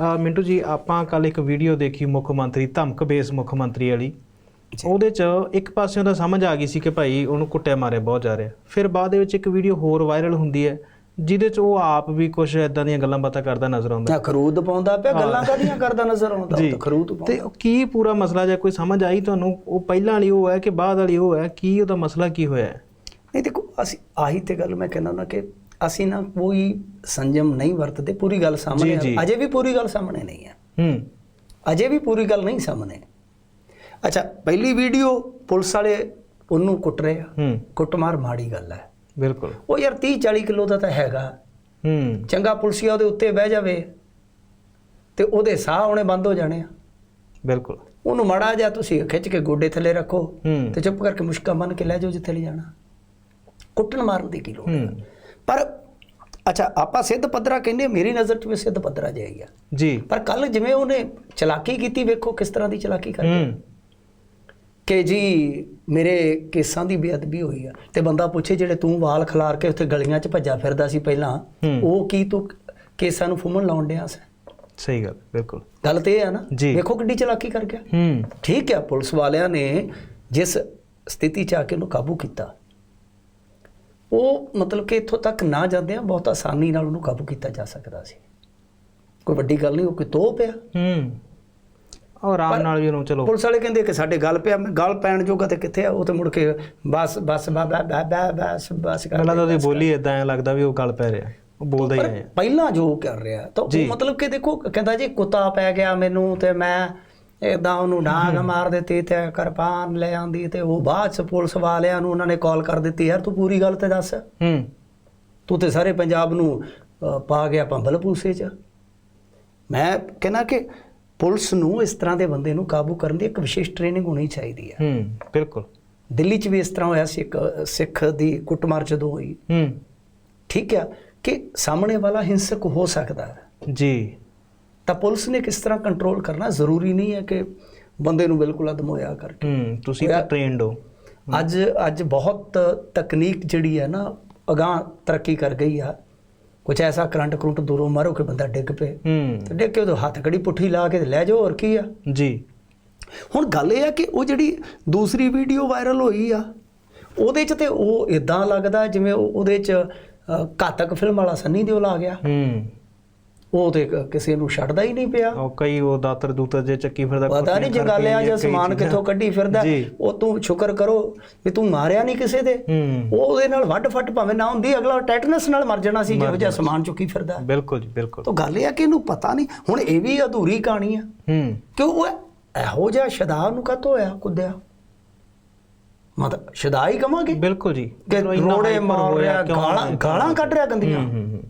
ਮਿੰਟੂ ਜੀ ਆਪਾਂ ਕੱਲ ਇੱਕ ਵੀਡੀਓ ਦੇਖੀ ਮੁੱਖ ਮੰਤਰੀ ਧਮਕ ਬੇਸ ਮੁੱਖ ਮੰਤਰੀ ਵਾਲੀ। ਉਹਦੇ ਚ ਇੱਕ ਪਾਸਿਓਂ ਤਾਂ ਸਮਝ ਆ ਗਈ ਸੀ ਕਿ ਭਾਈ ਉਹਨੂੰ ਕੁੱਟਿਆ ਮਾਰਿਆ ਬਹੁਤ ਜਾ ਰਿਹਾ। ਫਿਰ ਬਾਅਦ ਦੇ ਵਿੱਚ ਇੱਕ ਵੀਡੀਓ ਹੋਰ ਵਾਇਰਲ ਹੁੰਦੀ ਹੈ ਜਿਹਦੇ ਚ ਉਹ ਆਪ ਵੀ ਕੁਝ ਇਦਾਂ ਦੀਆਂ ਗੱਲਾਂ ਬਾਤਾਂ ਕਰਦਾ ਨਜ਼ਰ ਆਉਂਦਾ। ਤਾਂ ਖਰੂਦ ਪਾਉਂਦਾ ਪਿਆ ਗੱਲਾਂ ਕਾਦੀਆਂ ਕਰਦਾ ਨਜ਼ਰ ਆਉਂਦਾ ਤਾਂ ਖਰੂਦ ਤੇ ਪਾਉਂਦਾ। ਉਹ ਕੀ ਪੂਰਾ ਮਸਲਾ ਜੇ ਕੋਈ ਸਮਝ ਆਈ ਤੁਹਾਨੂੰ? ਉਹ ਪਹਿਲਾਂ ਵਾਲੀ ਉਹ ਹੈ ਕਿ ਬਾਅਦ ਵਾਲੀ ਉਹ ਹੈ? ਕੀ ਉਹਦਾ ਮਸਲਾ ਕੀ ਹੋਇਆ ਨਹੀਂ ਦੇਖੋ ਅਸੀਂ ਆਹੀ ਤੇ ਗੱਲ ਮੈਂ ਕਹਿੰਦਾ ਨਾ ਕਿ ਅਸੀਂ ਨਾ ਕੋਈ ਸੰਜਮ ਨਹੀਂ ਵਰਤਦੇ ਪੂਰੀ ਗੱਲ ਸਾਹਮਣੇ। ਅਜੇ ਵੀ ਪੂਰੀ ਗੱਲ ਸਾਹਮਣੇ ਨਹੀਂ ਹੈ ਹੂੰ। ਅਜੇ ਵੀ ਪੂਰੀ ਗੱਲ ਨਹੀਂ ਸਾਹਮਣੇ। ਅੱਛਾ ਪਹਿਲੀ ਵੀਡੀਓ ਪੁਲਿਸ ਵਾਲੇ ਉਹਨੂੰ ਕੁੱਟ ਰਹੇ ਆ। ਹੂੰ। ਕੁੱਟਮਾਰ ਮਾੜੀ ਗੱਲ ਹੈ ਬਿਲਕੁਲ। ਉਹ ਯਾਰ 30 40 ਕਿਲੋ ਦਾ ਤਾਂ ਹੈਗਾ। ਹੂੰ। ਚੰਗਾ ਪੁਲਸੀਆ ਉਹਦੇ ਉੱਤੇ ਬਹਿ ਜਾਵੇ। ਤੇ ਉਹਦੇ ਸਾਹ ਆਉਣੇ ਬੰਦ ਹੋ ਜਾਣੇ ਆ। ਬਿਲਕੁਲ। ਉਹਨੂੰ ਮੜਾ ਜਾ ਤੁਸੀਂ ਖਿੱਚ ਕੇ ਗੋਡੇ ਥੱਲੇ ਰੱਖੋ ਤੇ ਚੁੱਪ ਕਰਕੇ ਮੁਸ਼ਕਾ ਮੰਨ ਕੇ ਲੈ ਜਾਓ ਜਿੱਥੇ ਲੈ ਜਾਣਾ। ਕੁੱਟਣ ਮਾਰਨ ਦੀ ਕੀ ਲੋੜ ਹੈ? ਪਰ ਅੱਛਾ ਆਪਾਂ ਸਿੱਧ ਪੱਧਰਾ ਕਹਿੰਦੇ ਮੇਰੀ ਨਜ਼ਰ 'ਚ ਵੀ ਸਿੱਧ ਪੱਧਰਾ ਜਾਈ ਆ। ਜੀ। ਪਰ ਕੱਲ ਜਿਵੇਂ ਉਹਨੇ ਚਲਾਕੀ ਕੀਤੀ ਵੇਖੋ ਕਿਸ ਤਰ੍ਹਾਂ ਦੀ ਚਲਾਕੀ ਕਰ ਹੂੰ। ਕਿ ਜੀ ਮੇਰੇ ਕੇਸਾਂ ਦੀ ਬੇਅਦਬੀ ਹੋਈ ਆ ਤੇ ਬੰਦਾ ਪੁੱਛੇ ਜਿਹੜੇ ਤੂੰ ਵਾਲ ਖਿਲਾਰ ਕੇ ਉੱਥੇ ਗਲੀਆਂ 'ਚ ਭੱਜਾ ਫਿਰਦਾ ਸੀ ਪਹਿਲਾਂ। ਉਹ ਕੀ ਤੂੰ ਕੇਸਾਂ ਨੂੰ ਫੁੰਮਣ ਲਾਉਣ ਡਿਆ ਸੀ? ਸਹੀ ਗੱਲ ਬਿਲਕੁਲ। ਗੱਲ ਤੇ ਇਹ ਆ ਨਾ। ਵੇਖੋ ਕਿੱਡੀ ਚਲਾਕੀ ਕਰ ਗਿਆ। ਹੂੰ। ਠੀਕ ਹੈ ਪੁਲਿਸ ਵਾਲਿਆਂ ਨੇ ਜਿਸ ਸਥਿਤੀ 'ਚ ਆ ਕੇ ਉਹਨੂੰ ਕਾਬੂ ਕੀਤਾ ਉਹ ਮਤਲਬ ਕਿ ਇੱਥੋਂ ਤੱਕ ਨਾ ਜਾਂਦੇ ਆ ਬਹੁਤ ਆਸਾਨੀ ਨਾਲ ਉਹਨੂੰ ਕਾਬੂ ਕੀਤਾ ਜਾ ਸਕਦਾ ਸੀ। ਕੋਈ ਵੱਡੀ ਗੱਲ ਨਹੀਂ ਉਹ ਕੋਈ ਤੋਪ ਆ। ਹੂੰ। ਔਰ ਆਰਾਮ ਨਾਲ ਵੀ ਉਹਨੂੰ ਚਲੋ। ਪੁਲਿਸ ਵਾਲੇ ਕਹਿੰਦੇ ਕਿ ਸਾਡੇ ਗੱਲ ਪਿਆ ਗੱਲ ਪੈਣ ਜੋਗਾ ਤੇ ਕਿੱਥੇ ਆ? ਉਹ ਤੇ ਮੁੜ ਕੇ ਬਸ ਬਸ ਬਾ ਬਾ ਬਾ ਬਾ ਬਸ ਬਸ ਕਰ ਮੈਨੂੰ ਲੱਗਦਾ ਉਹਦੀ ਬੋਲੀ ਇਦਾਂ ਐ ਲੱਗਦਾ ਵੀ ਉਹ ਗੱਲ ਪੈ ਰਿਹਾ ਉਹ ਬੋਲਦਾ ਹੀ ਆਇਆ ਪਹਿਲਾਂ ਜੋ ਕਰ ਰਿਹਾ ਤਾਂ ਉਹ। ਮਤਲਬ ਕਿ ਦੇਖੋ ਕਹਿੰਦਾ ਜੀ ਕੁੱਤਾ ਪੈ ਗਿਆ ਮੈਨੂੰ ਤੇ ਮੈਂ ਇਦਾਂ ਉਹਨੂੰ ਡਾਂਗ ਮਾਰ ਦਿੱਤੀ ਤੇ ਕਿਰਪਾਨ ਲੈ ਆਂਦੀ ਤੇ ਉਹ ਬਾਅਦ ਚ ਪੁਲਿਸ ਵਾਲਿਆਂ ਨੂੰ ਉਹਨਾਂ ਨੇ ਕਾਲ ਕਰ ਦਿੱਤੀ ਯਾਰ ਤੂੰ ਪੂਰੀ ਗੱਲ ਤੇ ਦੱਸ। ਹੂੰ। ਤੂੰ ਤੇ ਸਾਰੇ ਪੰਜਾਬ ਨੂੰ ਪਾ ਗਿਆ ਭੰਬਲ ਪੂਸੇ ਚ। ਮੈਂ ਕਹਿੰਦਾ ਕਿ ਪੁਲਿਸ ਨੂੰ ਇਸ ਤਰ੍ਹਾਂ ਦੇ ਬੰਦੇ ਨੂੰ ਕਾਬੂ ਕਰਨ ਦੀ ਇੱਕ ਵਿਸ਼ੇਸ਼ ਟ੍ਰੇਨਿੰਗ ਹੋਣੀ ਚਾਹੀਦੀ ਹੈ ਹੂੰ ਬਿਲਕੁਲ। ਦਿੱਲੀ 'ਚ ਵੀ ਇਸ ਤਰ੍ਹਾਂ ਹੋਇਆ ਸੀ ਇੱਕ ਸਿੱਖ ਦੀ ਕੁੱਟਮਾਰ ਜਦੋਂ ਹੋਈ। ਹੂੰ। ਠੀਕ ਹੈ ਕਿ ਸਾਹਮਣੇ ਵਾਲਾ ਹਿੰਸਕ ਹੋ ਸਕਦਾ। ਹੈ ਜੀ। ਤਾਂ ਪੁਲਿਸ ਨੇ ਕਿਸ ਤਰ੍ਹਾਂ ਕੰਟਰੋਲ ਕਰਨਾ ਜ਼ਰੂਰੀ ਨਹੀਂ ਹੈ ਕਿ ਬੰਦੇ ਨੂੰ ਬਿਲਕੁਲ ਅਦਮੋਇਆ ਕਰਕੇ। ਹੂੰ ਤੁਸੀਂ ਤਾਂ ਟ੍ਰੇਨਡ ਹੋ। ਅੱਜ ਅੱਜ ਬਹੁਤ ਤਕਨੀਕ ਜਿਹੜੀ ਹੈ ਨਾ ਅਗਾਂਹ ਤਰੱਕੀ ਕਰ ਗਈ ਆ। ਕੁਝ ਐਸਾ ਕਰੰਟ ਕਰੰਟ ਦੂਰੋਂ ਮਾਰੋ ਕਿ ਬੰਦਾ ਡਿੱਗ ਪਏ। ਹੂੰ। ਤੇ ਡਿੱਗ ਕੇ ਉਹਦੇ ਹੱਥ ਕੜੀ ਪੁੱਠੀ ਲਾ ਕੇ ਲੈ ਜਾਓ ਹੋਰ ਕੀ ਆ? ਜੀ। ਹੁਣ ਗੱਲ ਇਹ ਆ ਕਿ ਉਹ ਜਿਹੜੀ ਦੂਸਰੀ ਵੀਡੀਓ ਵਾਇਰਲ ਹੋਈ ਆ ਉਹਦੇ 'ਚ ਤੇ ਉਹ ਇਦਾਂ ਲੱਗਦਾ ਜਿਵੇਂ ਉਹ- ਉਹਦੇ 'ਚ ਘਾਤਕ ਫਿਲਮ ਵਾਲਾ ਸੰਨੀ ਦਿਓਲ ਆ ਗਿਆ। ਹੂੰ। ਉਹ ਤੇ ਕ- ਕਿਸੇ ਨੂੰ ਛੱਡਦਾ ਹੀ ਨਹੀਂ ਪਿਆ। ਉਹ ਕਈ ਉਹ ਦਾਤਰ ਦੂਤਰ ਜੇ ਚੱਕੀ ਫਿਰਦਾ ਪਤਾ ਨਹੀਂ ਜਗਾਲਿਆ ਜਾਂ ਸਮਾਨ। ਕਿੱਥੋਂ ਕੱਢੀ ਫਿਰਦਾ ਜੀ। ਉਹ ਤੂੰ ਸ਼ੁਕਰ ਕਰੋ ਵੀ ਤੂੰ ਮਾਰਿਆ ਨਹੀਂ ਕਿਸੇ ਦੇ। ਹੂੰ। ਉਹ ਉਹਦੇ ਨਾਲ ਵੱਡ ਫੱਟ ਭਾਵੇਂ ਨਾ ਹੁੰਦੀ ਅਗਲਾ ਟੈਟਨਸ ਨਾਲ ਮਰ ਜਾਣਾ ਸੀ ਜਿਹੋ ਜਿਹਾ ਸਮਾਨ ਚੁੱਕੀ ਫਿਰਦਾ। ਬਿਲਕੁਲ ਜੀ ਬਿਲਕੁਲ। ਤਾਂ ਗੱਲ ਇਹ ਆ ਕਿ ਇਹਨੂੰ ਪਤਾ ਨਹੀਂ ਹੁਣ ਇਹ ਵੀ ਅਧੂਰੀ ਕਹਾਣੀ ਆ। ਹੂੰ। ਕਿ ਉਹ ਇਹੋ ਜਿਹਾ ਸ਼ਦਾ ਨੂੰ ਕਾਤੋਂ ਹੋਇਆ ਕੁੱਦਿਆ? ਮਤਲਬ ਸ਼ਦਾ ਹੀ ਕਵਾਂਗੇ? ਬਿਲਕੁਲ ਜੀ। ਕਿ ਰੋੜੇ ਮਾਰ ਰਿਹਾ ਗਾਲਾਂ? ਗਾਲਾਂ ਕੱਢ ਰਿਹਾ ਗੰਦੀਆਂ। ਹੂੰ ਹੂੰ ਹੂੰ।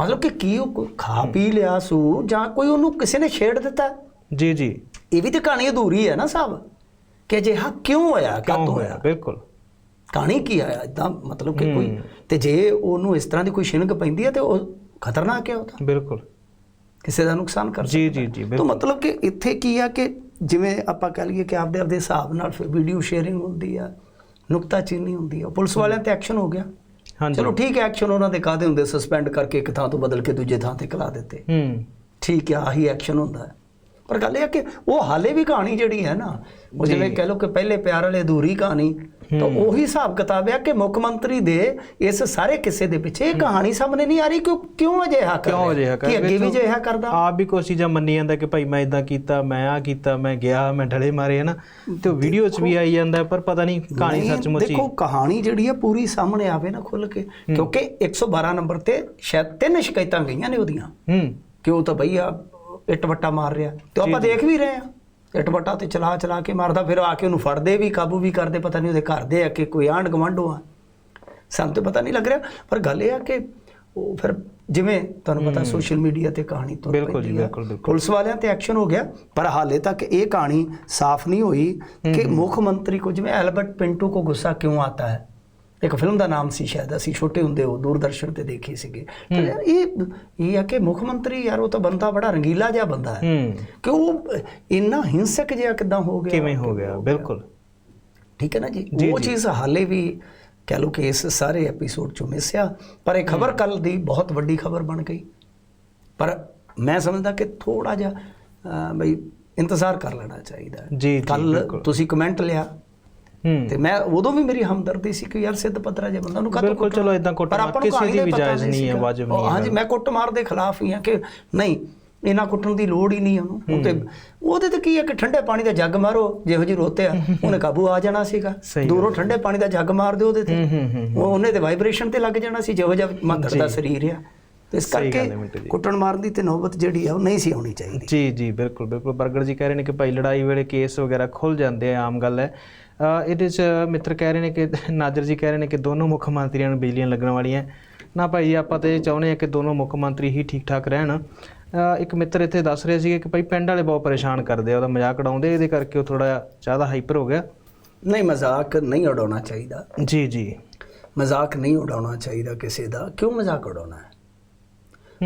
ਮਤਲਬ ਕਿ ਕੀ ਉਹ ਖਾ ਪੀ ਲਿਆ ਸੂ ਜਾਂ ਕੋਈ ਉਹਨੂੰ ਕਿਸੇ ਨੇ ਛੇੜ ਦਿੱਤਾ? ਜੀ ਜੀ। ਇਹ ਵੀ ਤੇ ਕਹਾਣੀ ਅਧੂਰੀ ਹੈ ਨਾ ਸਾਹਿਬ ਕਿ ਅਜਿਹਾ ਕਿਉਂ ਹੋਇਆ? ਕਿਉਂ ਕਾਤੋਂ ਹੋਇਆ? ਬਿਲਕੁਲ। ਕਹਾਣੀ ਕੀ ਆਇਆ ਇਦਾਂ ਮਤਲਬ ਕਿ ਕੋਈ ਹੂੰ। ਤੇ ਜੇ ਉਹਨੂੰ ਇਸ ਤਰ੍ਹਾਂ ਦੀ ਕੋਈ ਛਿਣਕ ਪੈਂਦੀ ਹੈ ਤੇ ਉਹ ਖਤਰਨਾਕ ਹੈ ਉਹ ਤਾਂ। ਬਿਲਕੁਲ। ਕਿਸੇ ਦਾ ਨੁਕਸਾਨ ਕਰ ਜੀ ਜੀ ਜੀ ਤਾਂ ਮਤਲਬ ਕਿ ਇੱਥੇ ਕੀ ਆ ਕਿ ਜਿਵੇਂ ਆਪਾਂ ਕਹ ਲਈਏ ਕਿ ਆਪਦੇ ਆਪਦੇ ਹਿਸਾਬ ਨਾਲ ਫਿਰ ਵੀਡੀਓ ਸ਼ੇਅਰਿੰਗ ਹੁੰਦੀ ਆ ਨੁਕਤਾਚੀਨੀ ਹੁੰਦੀ ਆ ਪੁਲਿਸ ਵਾਲਿਆਂ ਤੇ ਐਕਸ਼ਨ ਹੋ ਗਿਆ। ਚਲੋ ਠੀਕ ਹੈ ਐਕਸ਼ਨ ਉਹਨਾਂ ਦੇ ਕਾਦੇ ਹੁੰਦੇ? ਸਸਪੈਂਡ ਕਰਕੇ ਇੱਕ ਥਾਂ ਤੋਂ ਬਦਲ ਕੇ ਦੂਜੇ ਥਾਂ ਤੇ ਕਲਾ ਦਿੱਤੇ। ਹੂੰ। ਠੀਕ ਹੈ ਆਹੀ ਐਕਸ਼ਨ ਹੁੰਦਾ। ਹੈ ਪਰ ਗੱਲ ਇਹ ਹੈ ਕਿ ਉਹ ਹਾਲੇ ਵੀ ਕਹਾਣੀ ਜਿਹੜੀ ਹੈ ਨਾ ਉਹ ਜਿਵੇਂ ਕਹਿ ਲਓ ਕਿ ਪਹਿਲੇ ਪਿਆਰ ਵਾਲੇ ਅਧੂਰੀ ਕਹਾਣੀ ਤਾਂ ਉਹੀ ਹਿਸਾਬ ਕਿਤਾਬ ਹੈ ਕਿ ਮੁੱਖ ਮੰਤਰੀ ਦੇ ਇਸ ਸਾਰੇ ਕਿੱਸੇ ਦੇ ਪਿੱਛੇ ਇਹ ਕਹਾਣੀ ਸਾਹਮਣੇ ਨਹੀਂ ਆ ਰਹੀ ਕਿਉਂ ਕਿਉਂ ਅਜਿਹਾ ਕਰ ਕਿਉਂ ਰਿਹਾ? ਅਜਿਹਾ ਕਰ ਕਿ ਅੱਗੇ ਵੀ? ਅਜਿਹਾ ਕਰਦਾ? ਆਪ ਵੀ ਕੋਈ ਚੀਜ਼ਾਂ ਮੰਨੀ ਜਾਂਦਾ ਕਿ ਭਾਈ ਮੈਂ ਇਦਾਂ ਕੀਤਾ ਮੈਂ ਆ ਕੀਤਾ ਮੈਂ ਗਿਆ ਮੈਂ ਢਲੇ ਮਾਰੇ ਹਨਾ? ਤੇ ਵੀਡੀਓ 'ਚ ਵੀ ਆਈ ਜਾਂਦਾ ਪਰ ਪਤਾ ਨਹੀਂ ਕਹਾਣੀ ਸੱਚਮੁੱਚ ਹੀ ਦੇਖੋ ਕਹਾਣੀ ਜਿਹੜੀ ਹੈ ਪੂਰੀ ਸਾਹਮਣੇ ਆਵੇ ਨਾ ਖੁੱਲ ਕੇ ਕਿਉਂਕਿ 112 ਨੰਬਰ ਤੇ ਸ਼ਾਇਦ ਤਿੰਨ ਸ਼ਿਕਾਇਤਾਂ ਗਈਆਂ ਨੇ ਉਹਦੀਆਂ। ਹੂੰ। ਕਿ ਉਹ ਤਾਂ ਭਈਆ ਇੱਟ ਵੱਟਾ ਮਾਰ ਰਿਹਾ। ਤੇ ਆਪਾਂ ਦੇਖ ਵੀ ਰਹੇ ਆ ਇੱਟ ਵੱਟਾ ਤੇ ਚਲਾ ਚਲਾ ਕੇ ਮਾਰਦਾ ਫਿਰ ਆ ਕੇ ਉਹਨੂੰ ਫੜਦੇ ਵੀ ਕਾਬੂ ਵੀ ਕਰਦੇ ਪਤਾ ਨਹੀਂ ਉਹਦੇ ਘਰ ਦੇ ਆ ਕਿ ਕੋਈ ਆਂਢ ਗਵਾਂਢੋਂ ਆ। ਸਾਨੂੰ ਤੇ ਪਤਾ ਨਹੀਂ ਲੱਗ ਰਿਹਾ ਪਰ ਗੱਲ ਇਹ ਆ ਕਿ ਉਹ ਫਿਰ ਜਿਵੇਂ ਤੁਹਾਨੂੰ ਪਤਾ ਸੋਸ਼ਲ ਮੀਡੀਆ ਤੇ ਕਹਾਣੀ ਤੋਂ ਬਿਲਕੁਲ ਜੀ, ਬਿਲਕੁਲ, ਬਿਲਕੁਲ। ਪੁਲਿਸ ਵਾਲਿਆਂ ਤੇ ਐਕਸ਼ਨ ਹੋ ਗਿਆ ਪਰ ਹਾਲੇ ਤੱਕ ਇਹ ਕਹਾਣੀ ਸਾਫ਼ ਨਹੀਂ ਹੋਈ ਕਿ ਮੁੱਖ ਮੰਤਰੀ ਕੋ ਜਿਵੇਂ ਐਲਬਰਟ ਪਿੰਟੂ ਕੋ ਗੁੱਸਾ ਕਿਉਂ ਆਤਾ ਹੈ? ਇੱਕ ਫਿਲਮ ਦਾ ਨਾਮ ਸੀ ਸ਼ਾਇਦ ਅਸੀਂ ਛੋਟੇ ਹੁੰਦੇ ਉਹ ਦੂਰਦਰਸ਼ਨ ਤੇ ਦੇਖੀ ਸੀਗੇ। ਇਹ ਇਹ ਆ ਕਿ ਮੁੱਖ ਮੰਤਰੀ ਯਾਰ ਉਹ ਤਾਂ ਬੰਦਾ ਬੜਾ ਰੰਗੀਲਾ ਜਿਹਾ ਬੰਦਾ ਹੈ। ਹੂੰ। ਕਿ ਉਹ ਇੰਨਾ ਹਿੰਸਕ ਜਿਹਾ ਕਿਦਾਂ ਹੋ ਗਿਆ? ਕਿਵੇਂ ਹੋ ਗਿਆ? ਬਿਲਕੁਲ। ਠੀਕ ਹੈ ਨਾ ਜੀ? ਉਹ। ਚੀਜ਼ ਹਾਲੇ ਵੀ ਕਹਿ ਲਓ ਕਿ ਇਸ ਸਾਰੇ ਐਪੀਸੋਡ ਚੋਂ ਮਿਸਿਆ ਪਰ ਇਹ ਖਬਰ ਕੱਲ ਦੀ ਬਹੁਤ ਵੱਡੀ ਖਬਰ ਬਣ ਗਈ। ਪਰ ਮੈਂ ਸਮਝਦਾ ਕਿ ਥੋੜਾ ਜਿਹਾ ਬਈ ਇੰਤਜ਼ਾਰ ਕਰ ਲੈਣਾ ਚਾਹੀਦਾ ਜੀ, ਕੱਲ। ਤੁਸੀਂ ਕਮੈਂਟ ਲਿਆ। ਹੂੰ ਤੇ ਮੈਂ ਉਦੋਂ ਵੀ ਮੇਰੀ ਹਮਦਰਦੀ ਸੀ ਕਿ ਯਾਰ ਸਿੱਧ ਪੱਤਰਾ ਜੇ ਬੰਦਾ ਨੂੰ ਕਾਹਤੋਂ ਬਿਲਕੁਲ? ਚਲੋ ਪਰ ਆਪਾਂ ਨੂੰ ਕਿਸੇ ਦੀ ਵੀ ਜਾਇਜ਼ ਨਹੀਂ ਹੈ। ਵਾਜਬ ਨਹੀਂ ਹੈ ਹਾਂਜੀ ਮੈਂ ਕੁੱਟਮਾਰ ਦੇ ਖਿਲਾਫ ਹੀ ਹਾਂ ਕਿ ਨਹੀਂ ਇਹਨਾਂ ਕੁੱਟਣ ਦੀ ਲੋੜ ਹੀ ਨਹੀਂ ਉਹਨੂੰ। ਉਹ ਤੇ ਉਹਦੇ ਤੇ ਕੀ ਹੈ ਕਿ ਠੰਡੇ ਪਾਣੀ ਦਾ ਜੱਗ ਮਾਰੋ ਜਿਹੋ ਜੀ ਰੋਤੇ ਆ ਉਹਨੇ ਕਾਬੂ ਆ ਜਾਣਾ ਸੀਗਾ। ਦੂਰੋਂ ਠੰਡੇ ਪਾਣੀ ਦਾ ਜੱਗ ਮਾਰ ਦਿਓ ਉਹਦੇ ਤੇ। ਉਹ ਉਹਨੇ ਤੇ ਵਾਈਬ੍ਰੇਸ਼ਨ ਤੇ ਲੱਗ ਜਾਣਾ ਸੀ ਜਿਹੋ ਜਿਹਾ ਮਾਤਰ ਦਾ ਸਰੀਰ ਆ। ਇਸ ਕਰਕੇ। ਕੁੱਟਣ ਮਾਰਨ ਦੀ ਤੇ ਨੌਬਤ ਜਿਹੜੀ ਆ ਉਹ ਨਹੀਂ ਸੀ ਹੋਣੀ ਚਾਹੀਦੀ। ਜੀ ਜੀ ਬਿਲਕੁਲ ਬਿਲਕੁਲ। ਬਰਗਰ ਜੀ ਕਹਿ ਰਹੇ ਨੇ ਕਿ ਭਾਈ ਲੜਾਈ ਵੇਲੇ ਕੇਸ ਵਗੈਰਾ ਖੁੱਲ ਜਾਂਦੇ ਆ ਆਮ ਗੱਲ ਹੈ। ਇਹਦੇ ਚ ਮਿੱਤਰ ਕਹਿ ਰਹੇ ਨੇ ਕਿ ਨਾਜਰ ਜੀ ਕਹਿ ਰਹੇ ਨੇ ਕਿ ਦੋਨੋਂ ਮੁੱਖ ਮੰਤਰੀਆਂ ਨੂੰ ਬਿਜਲੀਆਂ ਲੱਗਣ ਵਾਲੀਆਂ ਨਾ ਭਾਈ ਜੀ, ਆਪਾਂ ਤਾਂ ਚਾਹੁੰਦੇ ਆ ਕਿ ਦੋਨੋਂ ਮੁੱਖ ਮੰਤਰੀ ਹੀ ਠੀਕ ਠਾਕ ਰਹਿਣ ਇੱਕ ਮਿੱਤਰ ਇੱਥੇ ਦੱਸ ਰਿਹਾ ਸੀ ਕਿ ਭਾਈ ਪਿੰਡ ਵਾਲੇ ਬਹੁਤ ਪਰੇਸ਼ਾਨ ਕਰਦੇ ਆ ਉਹਦਾ ਮਜ਼ਾਕ ਉਡਾਉਂਦੇ ਇਹਦੇ ਕਰਕੇ ਉਹ ਥੋੜਾ ਜ਼ਿਆਦਾ ਹਾਈਪਰ ਹੋ ਗਿਆ। ਨਹੀਂ ਮਜ਼ਾਕ ਨਹੀਂ ਉਡਾਉਣਾ ਚਾਹੀਦਾ। ਜੀ ਜੀ। ਮਜ਼ਾਕ ਨਹੀਂ ਉਡਾਉਣਾ ਚਾਹੀਦਾ ਕਿਸੇ ਦਾ। ਕਿਉਂ ਮਜ਼ਾਕ ਉਡਾਉਣਾ ਹੈ।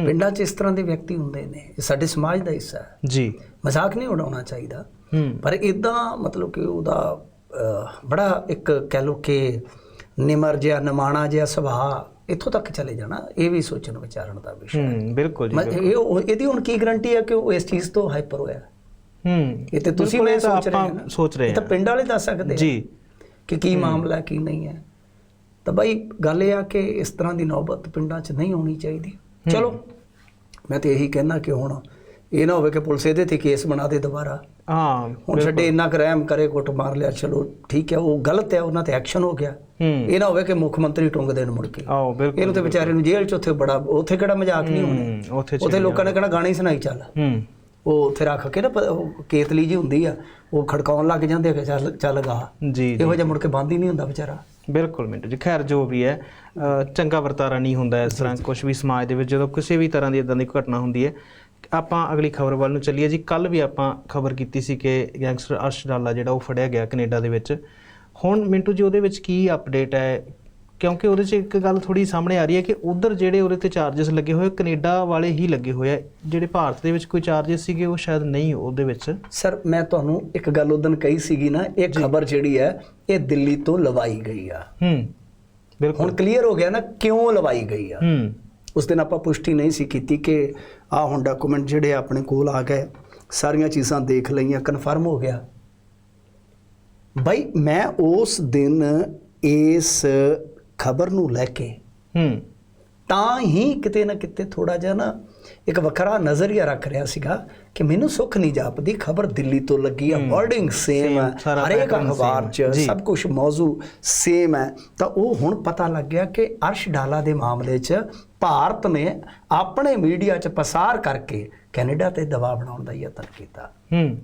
ਪਿੰਡਾਂ 'ਚ ਇਸ ਤਰ੍ਹਾਂ ਦੇ ਵਿਅਕਤੀ ਹੁੰਦੇ ਨੇ ਇਹ ਸਾਡੇ ਸਮਾਜ ਦਾ ਹਿੱਸਾ ਹੈ। ਜੀ। ਮਜ਼ਾਕ ਨਹੀਂ ਉਡਾਉਣਾ ਚਾਹੀਦਾ। ਪਰ ਇਦਾਂ ਮਤਲਬ ਕਿ ਉਹਦਾ ਬੜਾ ਇੱਕ ਕਹਿ ਲੋ ਕਿ ਨਿਮਰ ਜਿਹਾ ਨਿਮਾਣਾ ਜਿਹਾ ਸੁਭਾਅ ਇੱਥੋਂ ਤੱਕ ਚਲੇ ਜਾਣਾ ਇਹ ਵੀ ਸੋਚਣ ਵਿਚਾਰਨ ਦਾ ਵਿਸ਼ਾ ਹੈ। ਹੂੰ ਬਿਲਕੁਲ ਜੀ ਇਹ ਇਹਦੀ ਹੁਣ ਕੀ ਗਰੰਟੀ ਹੈ ਕਿ ਉਹ ਇਸ ਚੀਜ਼ ਤੋਂ ਹਾਈਪਰ ਹੋਇਆ? ਹੂੰ ਇਹ ਤੇ ਤੁਸੀਂ ਮੈਂ ਸੋਚ ਰਹੇ ਹਾਂ। ਸੋਚ ਰਹੇ ਇਹ ਤਾਂ ਹਾਂ। ਪਿੰਡ ਵਾਲੇ ਦੱਸ ਸਕਦੇ ਆ ਜੀ। ਕਿ ਕੀ ਮਾਮਲਾ ਕੀ ਨਹੀਂ ਹੈ। ਤਾਂ ਬਾਈ ਗੱਲ ਇਹ ਆ ਕਿ ਇਸ ਤਰ੍ਹਾਂ ਦੀ ਨੌਬਤ ਪਿੰਡਾਂ 'ਚ ਨਹੀਂ ਹੋਣੀ ਚਾਹੀਦੀ। ਚਲੋ ਮੈਂ ਤੇ ਇਹੀ ਕਹਿਣਾ ਕਿ ਹੁਣ ਇਹ ਨਾ ਹੋਵੇ ਕਿ ਪੁਲਿਸ ਇਹਦੇ ਤੇ ਕੇਸ ਬਣਾ ਦੇ ਦੁਬਾਰਾ। ਹਾਂ ਹੁਣ ਛੱਡੇ ਇੰਨਾ ਕੁ ਰਹਿਮ ਕਰੇ ਕੁੱਟ ਮਾਰ ਲਿਆ ਚਲੋ ਠੀਕ ਹੈ ਉਹ ਗਲਤ ਹੈ ਉਹਨਾਂ ਤੇ ਐਕਸ਼ਨ ਹੋ ਗਿਆ। ਇਹ ਨਾ ਹੋਵੇ ਕਿ ਮੁੱਖ ਮੰਤਰੀ ਟੁੰਗ ਦੇਣ ਮੁੜ ਕੇ। ਆਓ ਬਿਲਕੁਲ ਇਹਨੂੰ ਤੇ ਵਿਚਾਰੇ ਨੂੰ ਜੇਲ੍ਹ 'ਚ ਉੱਥੇ ਬੜਾ ਉੱਥੇ ਕਿਹੜਾ ਮਜ਼ਾਕ ਨਹੀਂ ਹੋਣਾ। ਉੱਥੇ ਉੱਥੇ ਲੋਕਾਂ ਨੇ ਕਹਿਣਾ ਗਾਣੇ ਹੀ ਸੁਣਾਈ ਚੱਲ। ਹੂੰ। ਉਹ ਉੱਥੇ ਰੱਖ ਕੇ ਨਾ ਕੇਤਲੀ ਜੀ ਹੁੰਦੀ ਆ ਉਹ ਖੜਕਾਉਣ ਲੱਗ ਜਾਂਦੇ ਆ ਕਿ ਚੱਲ ਚੱਲ ਗਾ। ਜੀ ਇਹੋ ਜਿਹਾ ਮੁੜ ਕੇ ਬੰਦ ਹੀ ਨਹੀਂ ਹੁੰਦਾ ਵਿਚਾਰਾ। ਬਿਲਕੁਲ ਮਿੰਟੂ ਜੀ ਖੈਰ ਜੋ ਵੀ ਹੈ ਚੰਗਾ ਵਰਤਾਰਾ ਨਹੀਂ ਹੁੰਦਾ ਇਸ ਤਰ੍ਹਾਂ ਕੁਝ ਵੀ ਸਮਾਜ ਦੇ ਵਿੱਚ ਜਦੋਂ ਕਿਸੇ ਵੀ ਤਰ੍ਹਾਂ ਦੀ ਇਦਾਂ ਦੀ ਘਟਨਾ ਹੁੰਦੀ ਹੈ ਆਪਾਂ ਅਗਲੀ ਖਬਰ ਵੱਲ ਨੂੰ ਚੱਲੀਏ ਜੀ। ਕੱਲ ਵੀ ਆਪਾਂ ਖਬਰ ਕੀਤੀ ਸੀ ਕਿ ਗੈਂਗਸਟਰ ਅਰਸ਼ ਡਾਲਾ ਜਿਹੜਾ ਉਹ ਫੜਿਆ ਗਿਆ ਕੈਨੇਡਾ ਦੇ ਵਿੱਚ। ਹੁਣ ਮਿੰਟੂ ਜੀ ਉਹਦੇ ਵਿੱਚ ਕੀ ਅਪਡੇਟ ਹੈ? ਕਿਉਂਕਿ ਉਹਦੇ 'ਚ ਇੱਕ ਗੱਲ ਥੋੜੀ ਸਾਹਮਣੇ ਆ ਰਹੀ ਹੈ ਕਿ ਉਧਰ ਜਿਹੜੇ ਉਹਦੇ ਤੇ ਚਾਰजेस ਲੱਗੇ ਹੋਏ ਕੈਨੇਡਾ ਵਾਲੇ ਹੀ ਲੱਗੇ ਹੋਏ ਆ। ਜਿਹੜੇ ਭਾਰਤ ਦੇ ਵਿੱਚ ਕੋਈ ਚਾਰजेस ਸੀਗੇ ਉਹ ਸ਼ਾਇਦ ਨਹੀਂ ਉਹਦੇ ਵਿੱਚ। ਸਰ ਮੈਂ ਤੁਹਾਨੂੰ ਇੱਕ ਗੱਲ ਉਦੋਂ ਕਹੀ ਸੀਗੀ ਨਾ ਇਹ ਖਬਰ ਜਿਹੜੀ ਹੈ ਇਹ ਦਿੱਲੀ ਤੋਂ ਲਵਾਈ ਗਈ ਆ। ਹੂੰ ਬਿਲਕੁਲ। ਹੁਣ ਕਲੀਅਰ ਹੋ ਗਿਆ ਨਾ ਕਿਉਂ ਲਵਾਈ ਗਈ ਆ। ਹੂੰ। ਉਸ ਦਿਨ ਆਪਾਂ ਪੁਸ਼ਟੀ ਨਹੀਂ ਸੀ ਕੀਤੀ ਕਿ ਆ ਹੁਣ ਡਾਕੂਮੈਂਟ ਜਿਹੜੇ ਆਪਣੇ ਕੋਲ ਆ ਗਏ ਸਾਰੀਆਂ ਚੀਜ਼ਾਂ ਦੇਖ ਲਈਆਂ ਕਨਫਰਮ ਹੋ ਗਿਆ। ਬਾਈ ਮੈਂ ਉਸ ਦਿਨ ਇਸ ਖਬਰ ਨੂੰ ਲੈ ਕੇ ਹੂੰ। ਤਾਂ ਹੀ ਕਿਤੇ ਨਾ ਕਿਤੇ ਥੋੜਾ ਜਿਹਾ ਨਾ ਇੱਕ ਵੱਖਰਾ ਨਜ਼ਰੀਆ ਰੱਖ ਰਿਹਾ ਸੀਗਾ ਕਿ ਮੈਨੂੰ ਸੁੱਖ ਨਹੀਂ ਜਾਪਦੀ ਖਬਰ ਦਿੱਲੀ ਤੋਂ ਲੱਗੀ ਆ ਵਰਡਿੰਗ ਸੇਮ ਹੈ ਹਰੇਕ ਅਖਬਾਰ 'ਚ। ਸਭ ਕੁਝ ਮੌਜੂ ਸੇਮ ਹੈ ਤਾਂ ਉਹ ਹੁਣ ਪਤਾ ਲੱਗ ਗਿਆ ਕਿ ਅਰਸ਼ ਡਾਲਾ ਦੇ ਮਾਮਲੇ 'ਚ ਭਾਰਤ ਨੇ ਆਪਣੇ ਮੀਡੀਆ 'ਚ ਪਸਾਰ ਕਰਕੇ ਕੈਨੇਡਾ ਤੇ ਦਬਾਅ ਬਣਾਉਣ ਦਾ ਯਤਨ ਕੀਤਾ। ਹੂੰ।